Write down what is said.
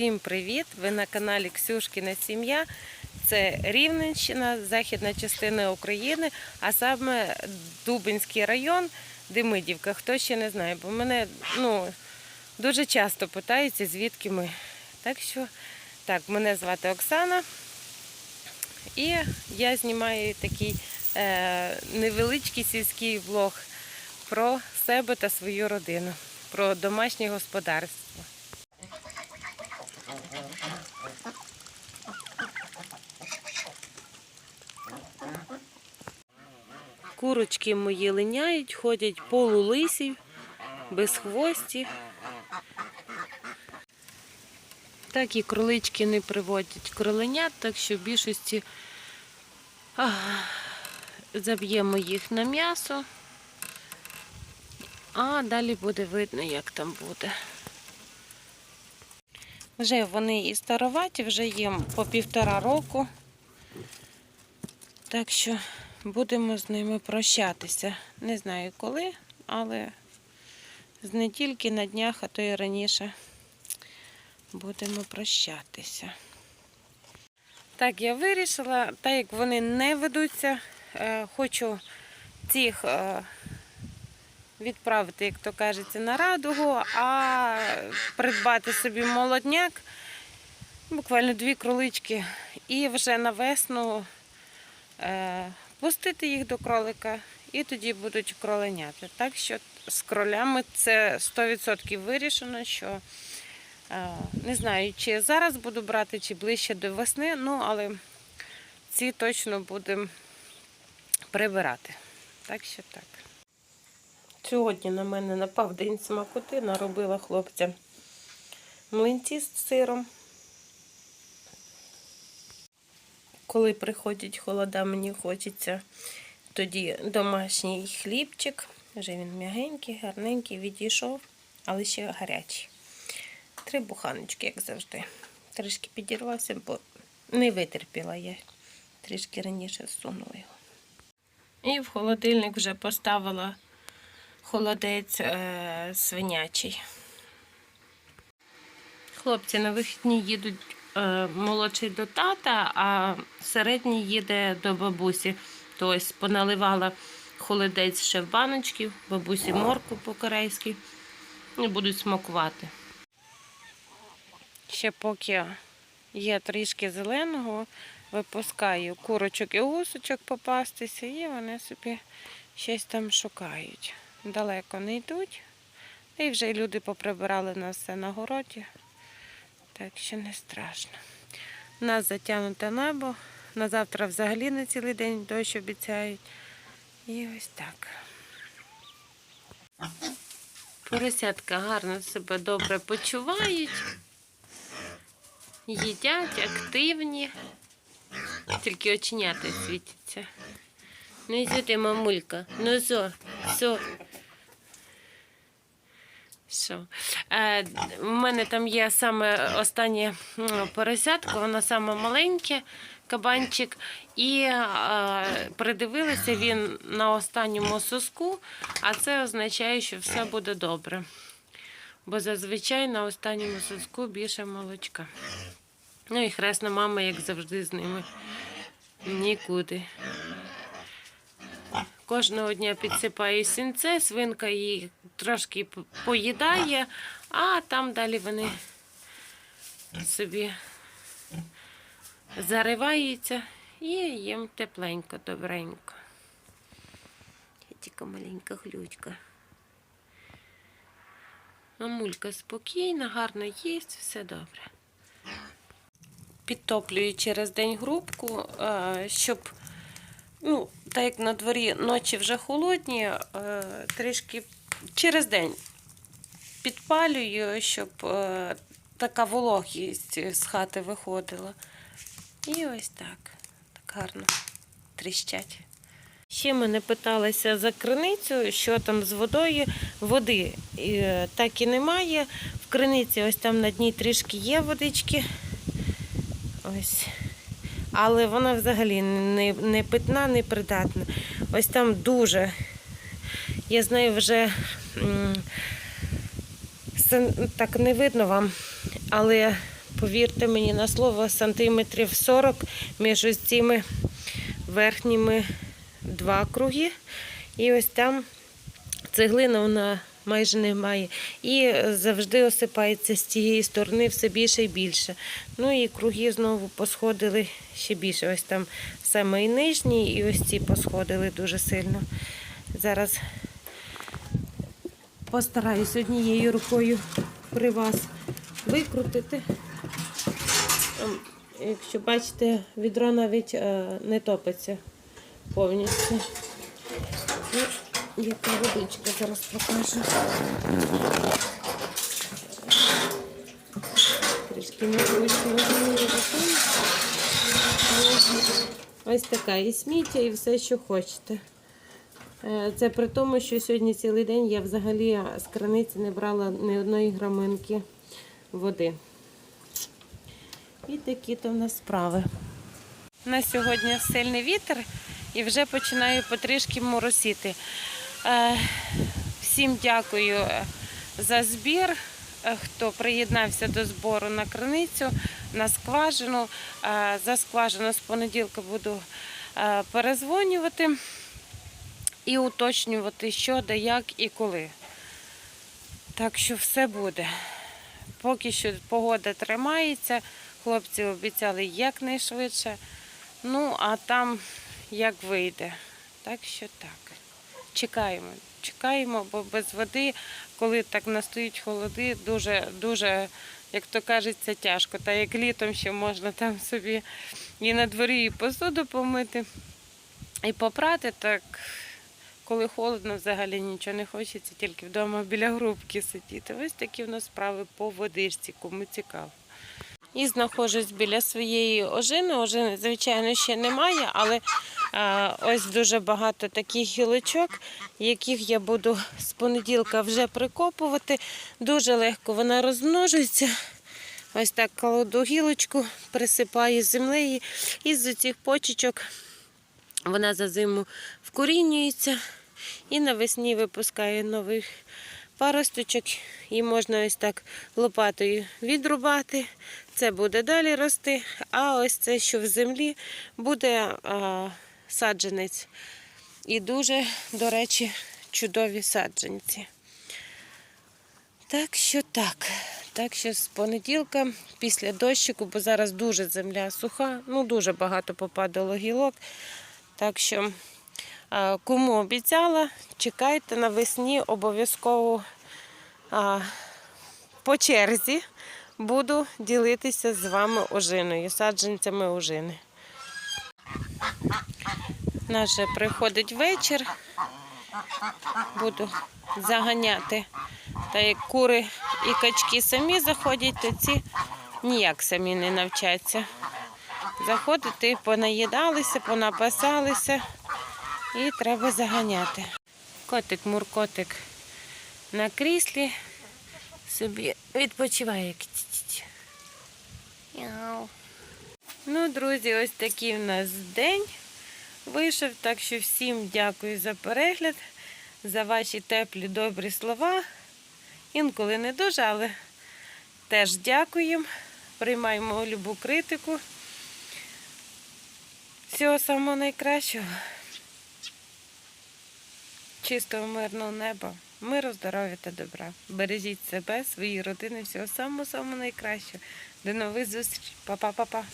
Всім привіт! Ви на каналі Ксюшкіна Сім'я. Це Рівненщина, західна частина України, а саме Дубинський район, Демидівка. Хто ще не знає, бо мене ну, дуже часто питаються, звідки ми. Так що, так, мене звати Оксана. І я знімаю такий е, невеличкий сільський влог про себе та свою родину, про домашнє господарство. Курочки мої линяють, ходять полулисі, без хвості. Так і кролички не приводять кроленят, так що в більшості а, заб'ємо їх на м'ясо, а далі буде видно, як там буде. Вже вони і староваті, вже їм по півтора року. Так що будемо з ними прощатися. Не знаю коли, але з недільки на днях, а то і раніше будемо прощатися. Так, я вирішила, так як вони не ведуться, е, хочу цих е, відправити, як то кажеться, на радугу, а придбати собі молодняк, буквально дві кролички, і вже на весну пустити їх до кролика, і тоді будуть кроленяти. Так що з кролями це 100% вирішено, що е, не знаю, чи зараз буду брати, чи ближче до весни, ну але ці точно будемо прибирати. Так що так. Сьогодні на мене напав день смакоти, наробила хлопцям млинці з сиром. Коли приходять холода, мені хочеться тоді домашній хлібчик. Вже він м'ягенький, гарненький, відійшов, але ще гарячий. Три буханочки, як завжди. Трішки підірвався, бо не витерпіла я. Трішки раніше всунула його. І в холодильник вже поставила холодець е, свинячий. Хлопці на вихідні їдуть молодший до тата, а середній їде до бабусі. Тобто поналивала холодець ще в баночки, бабусі морку по-корейськи і будуть смакувати. Ще поки є трішки зеленого, випускаю курочок і гусочок попастися, і вони собі щось там шукають. Далеко не йдуть. І вже люди поприбирали на все на городі. Так що не страшно. У нас затягнуте небо. На завтра взагалі на цілий день дощ обіцяють. І ось так. Поросятка гарно себе добре почувають. Їдять, активні. Тільки оченята світяться. Ну і сюди, мамулька. Ну зо, зо. Що? Е, у мене там є саме останнє поросятко, воно саме маленьке, кабанчик. І е, придивилися він на останньому соску, а це означає, що все буде добре. Бо зазвичай на останньому соску більше молочка. Ну і хресна мама, як завжди, з ними нікуди. Кожного дня підсипаю сінце, свинка її трошки поїдає, а там далі вони собі зариваються і їм тепленько, добренько. Я тільки маленька глючка. Мамулька спокійна, гарно їсть, все добре. Підтоплюю через день грубку, е, щоб ну, так як на дворі ночі вже холодні, е, трішки через день підпалюю, щоб е, така вологість з хати виходила. І ось так. Так гарно тріщать. Ще мене питалися за криницю, що там з водою. Води е, так і немає. В криниці ось там на дні трішки є водички. Ось але вона взагалі не, не питна, не придатна. Ось там дуже. Я знаю, вже так не видно вам, але повірте мені на слово, сантиметрів 40 між ось цими верхніми два круги. І ось там цеглина вона майже немає. І завжди осипається з цієї сторони все більше і більше. Ну і круги знову посходили ще більше. Ось там саме і нижні, і ось ці посходили дуже сильно. Зараз постараюсь однією рукою при вас викрутити. Якщо бачите, відро навіть е, не топиться повністю. Яка водичка зараз покажу. Трішки незручно розумію. Ось така і сміття, і все, що хочете. Е, Це при тому, що сьогодні цілий день я взагалі з краниці не брала ні одної граминки води. І такі то в нас справи. На сьогодні сильний вітер і вже починаю потрішки моросіти. Е, Всім дякую е, за збір, е, хто приєднався до збору на криницю, на скважину. За скважину з понеділка буду перезвонювати і уточнювати, що, де, як і коли. Так що все буде. Поки що погода тримається, хлопці обіцяли якнайшвидше. Ну, а там як вийде. Так що так. Чекаємо. Чекаємо, бо без води, коли так настають холоди, дуже, дуже, як то кажеться, тяжко. Та як літом ще можна там собі і на дворі і посуду помити, і попрати, так коли холодно, взагалі нічого не хочеться, тільки вдома біля грубки сидіти. Ось такі в нас справи по водичці, кому цікаво. І знаходжусь біля своєї ожини. Ожини, звичайно, ще немає, але ось дуже багато таких гілочок, яких я буду з понеділка вже прикопувати. Дуже легко вона розмножується. Ось так кладу гілочку, присипаю землею. І з цих почечок вона за зиму вкорінюється і навесні випускає нових паросточок. І можна ось так лопатою відрубати. Це буде далі рости. А ось це, що в землі, буде а, саджанець. І дуже, до речі, чудові саджанці. Так що так. Так що з понеділка, після дощику, бо зараз дуже земля суха, ну дуже багато попадало гілок. Так що, кому обіцяла, чекайте навесні обов'язково по черзі буду ділитися з вами ожиною, саджанцями ожини. У нас приходить вечір. Буду заганяти. Та як кури і качки самі заходять, то ці ніяк самі не навчаться. Заходити, понаїдалися, понапасалися і треба заганяти. Котик, муркотик на кріслі собі відпочиває. Ну, друзі, ось такий в нас день вийшов. Так що всім дякую за перегляд, за ваші теплі добрі слова. Інколи не дуже, але теж дякуємо. Приймаємо любу критику. Всього самого найкращого. Чистого мирного неба, миру, здоров'я та добра. Бережіть себе, свої родини, всього самого самого найкращого. До нових зустрічей. Па-па-па-па.